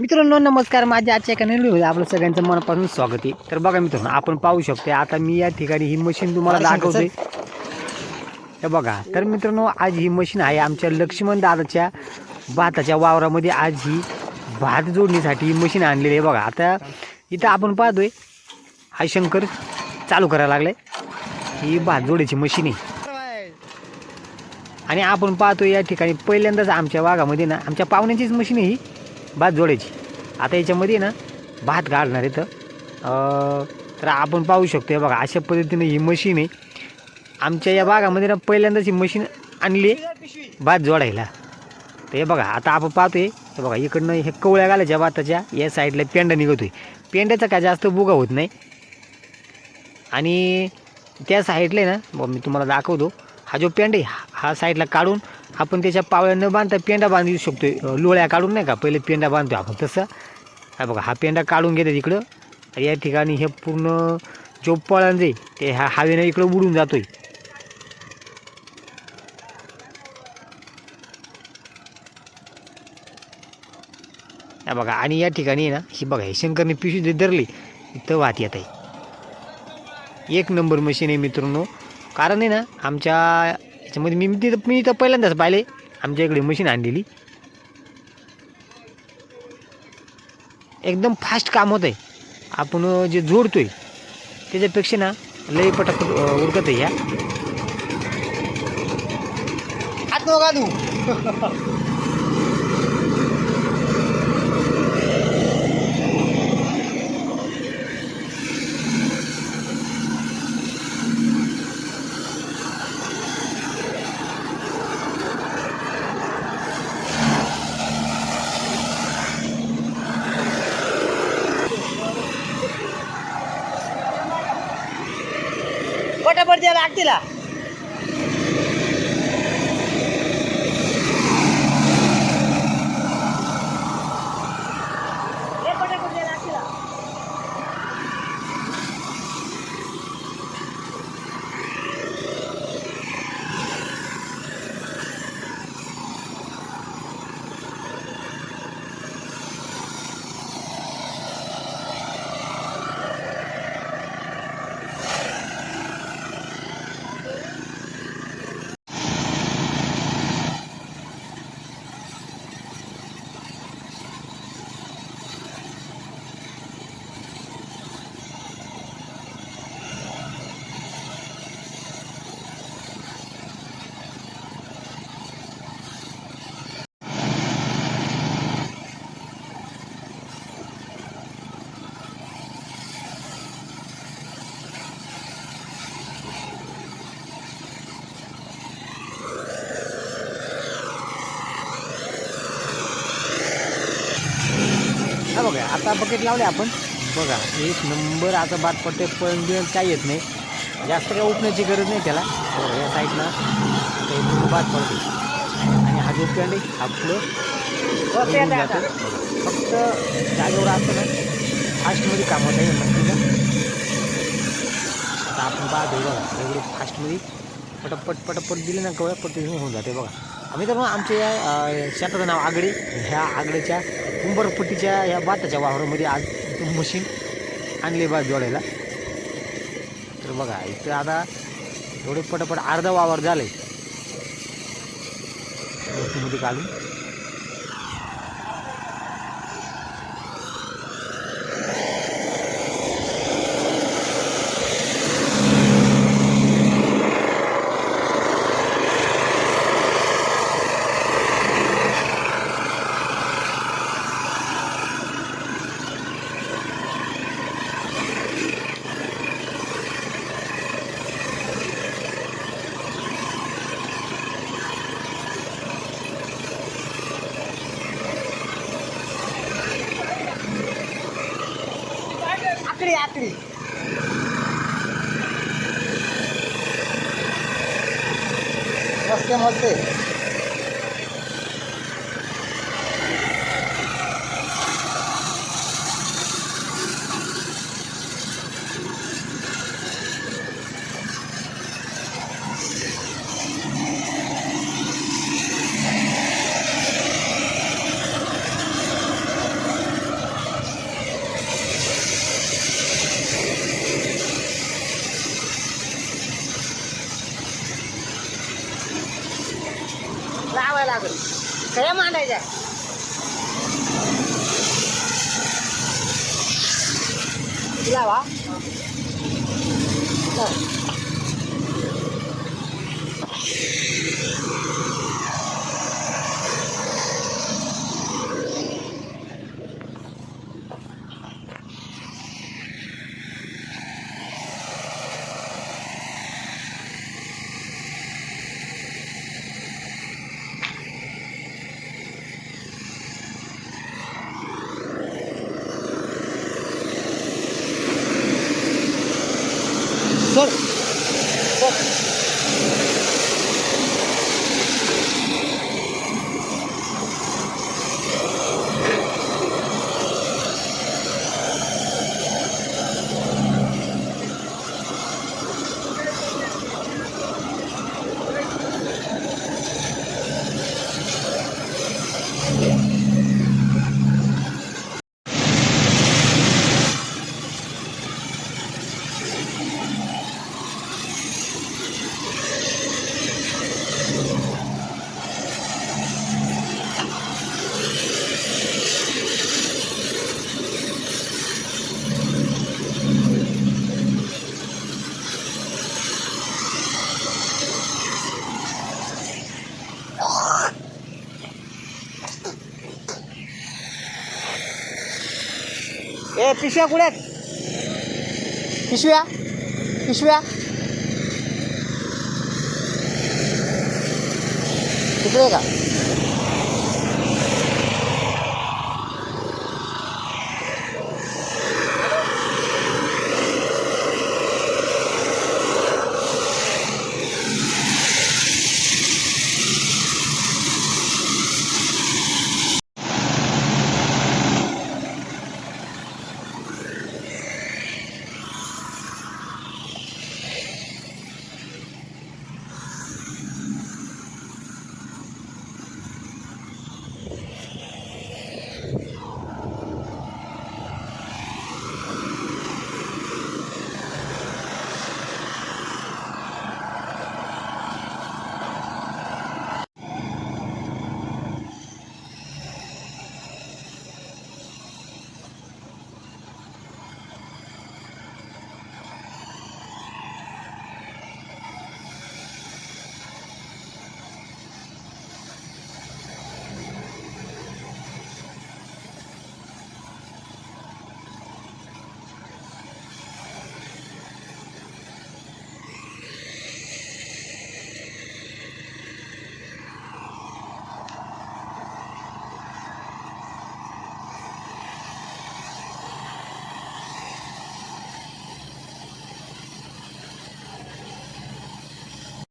मित्रांनो नमस्कार. माझ्या आजच्या एका नवीन आपलं सगळ्यांचं मनापासून स्वागत आहे. तर बघा मित्रांनो आपण पाहू शकतो आता मी या ठिकाणी ही मशीन तुम्हाला दाखवतोय. हे बघा तर मित्रांनो आज ही मशीन आहे आमच्या लक्ष्मण दादाच्या भाताच्या वावरामध्ये. आज ही भात जोडणीसाठी ही मशीन आणलेली आहे. बघा आता इथं आपण पाहतोय हा शंकर चालू करायला लागलाय. ही भात जोडायची मशीन आहे. आणि आपण पाहतो या ठिकाणी पहिल्यांदाच आमच्या भागामध्ये ना आमच्या पाहुण्यांचीच मशीन आहे ही. भात जोडायची. आता याच्यामध्ये ना भात घालणार इथं तर आपण पाहू शकतो हे बघा अशा पद्धतीने ही मशीन आहे. आमच्या या भागामध्ये ना पहिल्यांदाच ही मशीन आणली आहे भात जोडायला. तर हे बघा आता आपण पाहतोय तर बघा इकडनं हे कवळ्या घालायच्या भाताच्या या साईडला पेंडा निघतोय. पेंड्याचा काय जास्त बुगा होत नाही. आणि त्या साईडला आहे ना मी तुम्हाला दाखवतो. हा जो पेंड आहे हा- हा साईडला काढून आपण त्याच्या पावळ्या न बांधता पेंडा बांधू शकतो लोळ्या काढून नाही का? पहिले पेंडा बांधतो आपण तसं. हा बघा हा पेंडा काढून घेतात इकडं. या ठिकाणी हे पूर्ण जो पळण ते ह्या हवेनं इकडं उडून जातोय. हा बघा आणि या ठिकाणी आहे ना ही बघा हे शंकरने पिशवी जे धरली इथं वाहत येत आहे. एक नंबर मशीन आहे मित्रांनो. कारण आहे ना आमच्या त्याच्यामध्ये मी तिथं मी तर पहिल्यांदाच पाहिले. आमच्या इकडे मशीन आणलेली. एकदम फास्ट काम होत आहे आपण जे जोडतोय त्याच्यापेक्षा ना लई पटापट उरकत आहे ह्या हात नका तू पटापट हा बघा आता बकेट लावले आपण. बघा एक नंबर आता बाद पडते पण काय येत नाही. जास्त काय उठण्याची गरज नाही त्याला. या साईडला ते बाद पडते आणि हा जो पॅन्ट आहे हा. फक्त जागेवर असतं ना फास्टमध्ये काम होत आहे मशीनला आता आपण पाहतो बघा एवढे फास्टमध्ये पटपट पटपट दिले ना कवळ पट होऊन जाते बघा. आम्ही तर मग आमच्या या शेताचं नाव आगडे ह्या आगडेच्या उंबरपट्टीच्या या भाताच्या वावरामध्ये आज मशीन आणले बा जोडायला. तर बघा इथं आता थोडे पटापट अर्धा वावर झालं आहे घालून काढून आकडी 出来玩。 우선 पिशव्या कुठे आहेत? पिशव्या? पिशव्या? तिकडे का?